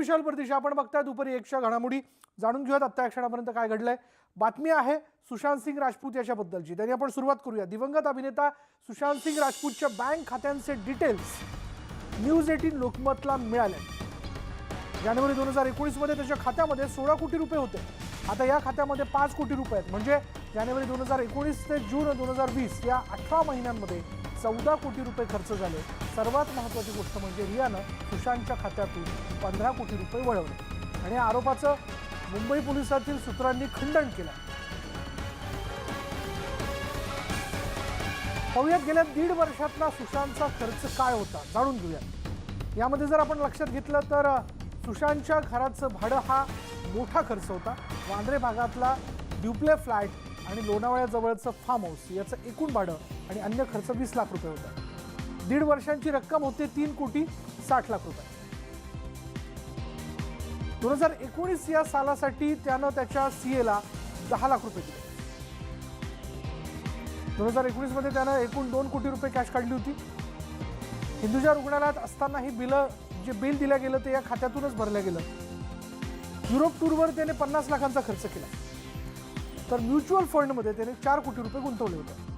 विशाल परदेशी. आपण बघताय दुपारी एकशा घडामोडी. जाणून घेऊयात आत्ता या क्षणापर्यंत काय घडलंय. बातमी आहे सुशांत सिंग राजपूत याच्याबद्दलची. त्यांनी आपण सुरुवात करूया. दिवंगत अभिनेता सुशांत सिंग राजपूतच्या बँक खात्यांचे डिटेल्स न्यूज एटीन लोकमतला मिळाले. जानेवारी दोन हजार एकोणीसमध्ये त्याच्या खात्यामध्ये सोळा कोटी रुपये होते. आता या खात्यामध्ये पाच कोटी रुपये आहेत. म्हणजे जानेवारी दोन हजार एकोणीस ते जून दोन हजार वीस या अठरा महिन्यांमध्ये चौदा कोटी रुपये खर्च झाले. सर्वात महत्त्वाची गोष्ट म्हणजे रियानं सुशांतच्या खात्यातून पंधरा कोटी रुपये वळवले. आणि या आरोपाचं मुंबई पोलिसातील सूत्रांनी खंडन केलं. पाहूयात गेल्या दीड वर्षातला सुशांतचा खर्च काय होता जाणून घेऊयात. यामध्ये जर आपण लक्षात घेतलं तर सुशांतच्या घराचं भाडं हा मोठा खर्च होता. वांद्रे भागातला ड्युप्ले फ्लॅट आणि लोणावळ्याजवळचं फार्म हाऊस याचं एकूण भाडं आणि अन्य खर्च वीस लाख रुपये होता. दीड वर्षांची रक्कम होते तीन कोटी साठ लाख रुपये. दोन हजार एकोणीस या सालासाठी त्यानं त्याच्या सीएला दहा लाख रुपये दिले. दोन हजार एकोणीसमध्ये त्यानं एकूण दोन कोटी रुपये कॅश काढली होती. हिंदुजा रुग्णालयात असताना ही बिलं जे बिल दिलं गेलं ते या खात्यातूनच भरलं गेलं. युरोप टूरवर त्याने पन्नास लाखांचा खर्च केला. तर म्युच्युअल फंडमध्ये त्याने चार कोटी रुपये गुंतवले होते.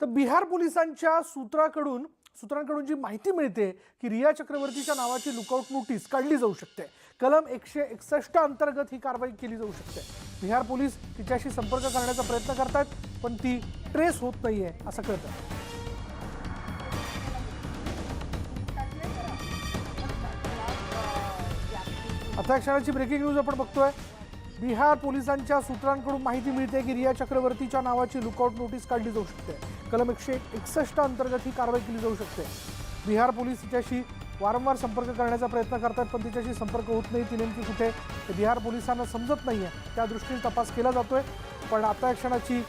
तर बिहार पोलिसांच्या सूत्राकडून सूत्रांकडून जी माहिती मिळते की रिया चक्रवर्तीच्या नावाची लुकआउट नोटीस काढली जाऊ शकते. कलम एकशे एकसष्ट अंतर्गत ही कारवाई केली जाऊ शकते. बिहार पोलीस तिच्याशी संपर्क करण्याचा प्रयत्न करतात पण ती ट्रेस होत नाहीये असं कळतं आता या क्षणाची ब्रेकिंग न्यूज आपण बघतोय. बिहार पोलिसांच्या सूत्रांकडून माहिती मिळते की रिया चक्रवर्तीच्या नावाची लुकआउट नोटीस काढली जाऊ शकते. कलम एकशे एकसष्ट अंतर्गत ही कारवाई केली जाऊ शकते. बिहार पोलीस तिच्याशी वारंवार संपर्क करण्याचा प्रयत्न करतात पण तिच्याशी संपर्क होत नाही ती नेमकी कुठे बिहार पोलिसांना समजत नाही आहे त्या दृष्टीने तपास केला जातोय पण आता या क्षणाची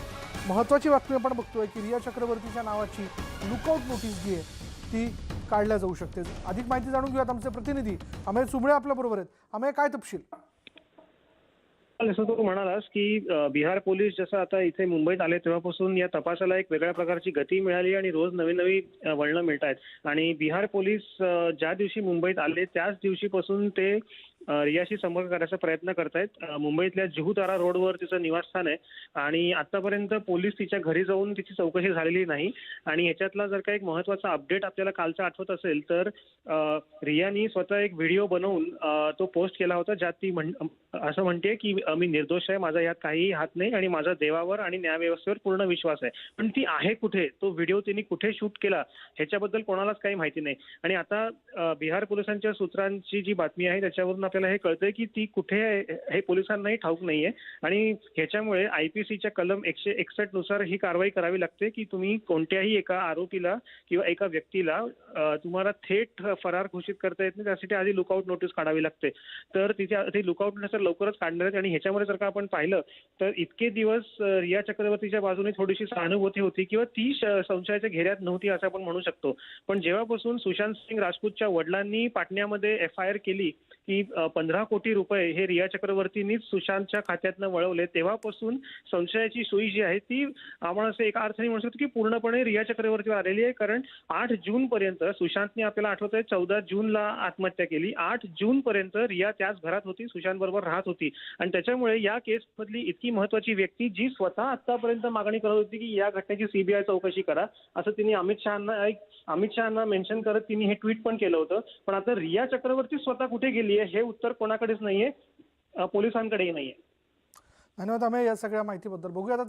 महत्त्वाची बातमी आपण बघतोय की रिया चक्रवर्तीच्या नावाची लुकआउट नोटीस जी आहे ती काढल्या जाऊ शकते. अधिक माहिती जाणून घेऊयात आमचे प्रतिनिधी. अमेय आपल्या आपल्याबरोबर आहेत. अमेय काय तपशील? जसं तू म्हणालास की बिहार पोलीस जसं आता इथे मुंबईत आले तेव्हापासून या तपासाला एक वेगळ्या प्रकारची गती मिळाली आणि रोज नवीन नवी वळणं मिळत आहेत आणि बिहार पोलीस ज्या दिवशी मुंबईत आले त्याच दिवशीपासून ते रियाशी संपर्क करायचा प्रयत्न करतायत. अ, मुंबईतल्या जुहूतारा रोडवर तिचं निवासस्थान आहे आणि आतापर्यंत पोलीस तिच्या घरी जाऊन तिची चौकशी झालेली नाही. आणि ह्याच्यातला जर का एक महत्त्वाचा अपडेट आपल्याला कालचा आठवत असेल तर रियानी स्वतः एक व्हिडिओ बनवून तो पोस्ट केला होता ज्यात ती म्हण असं म्हणते की मी निर्दोष आहे माझा यात काहीही हात नाही आणि माझा देवावर आणि न्यायव्यवस्थेवर पूर्ण विश्वास आहे. पण ती आहे कुठे? तो व्हिडिओ तिने कुठे शूट केला? ह्याच्याबद्दल कोणालाच काही माहिती नाही. आणि आता बिहार पोलिसांच्या सूत्रांची जी बातमी आहे त्याच्यावरून आपल्याला हे कळतंय की ती कुठे आहे हे पोलिसांनाही ठाऊक नाहीये. आणि ह्याच्यामुळे आयपीसीच्या कलम एकशे एकसष्टनुसार ही कारवाई करावी लागते की तुम्ही कोणत्याही एका आरोपीला किंवा एका व्यक्तीला तुम्हाला थेट फरार घोषित करता येत नाही. त्यासाठी आधी लुकआउट नोटीस काढावी लागते. तर तिथे ती लुकआउट नोटीस तर लवकरच काढणार आहेत. आणि ह्याच्यामध्ये जर का आपण पाहिलं तर इतके दिवस रिया चक्रवर्तीच्या बाजूने थोडीशी सहानुभूती होती किंवा ती संशयाच्या घेऱ्यात नव्हती असं आपण म्हणू शकतो. पण जेव्हापासून सुशांत सिंग राजपूतच्या वडिलांनी पाटण्यामध्ये एफ आय आर केली की पंधरा कोटी रुपये हे रिया चक्रवर्तींनीच सुशांतच्या खात्यातनं वळवले. तेव्हापासून संशयाची सोयी जी आहे ती आपण असं एका अर्थाने म्हणू शकतो की पूर्णपणे रिया चक्रवर्तीवर आलेली आहे. कारण आठ जून पर्यंत सुशांतने आपल्याला आठवत आहे चौदा जूनला आत्महत्या केली. आठ जून पर्यंत रिया त्याच घरात होती सुशांत बरोबर राहत होती. आणि त्याच्यामुळे या केस मधली इतकी महत्वाची व्यक्ती जी स्वतः आतापर्यंत मागणी करत होती की या घटनेची सीबीआय चौकशी करा असं तिने अमित शहाना एक अमित शहाना मेन्शन करत तिने हे ट्विट पण केलं होतं. पण आता रिया चक्रवर्ती स्वतः कुठे गेली आहे हे उत्तर कोणाकडेच नाहीये पोलिसांकडेही नाहीये. धन्यवाद आम्ही या सगळ्या माहितीबद्दल. बघूया आता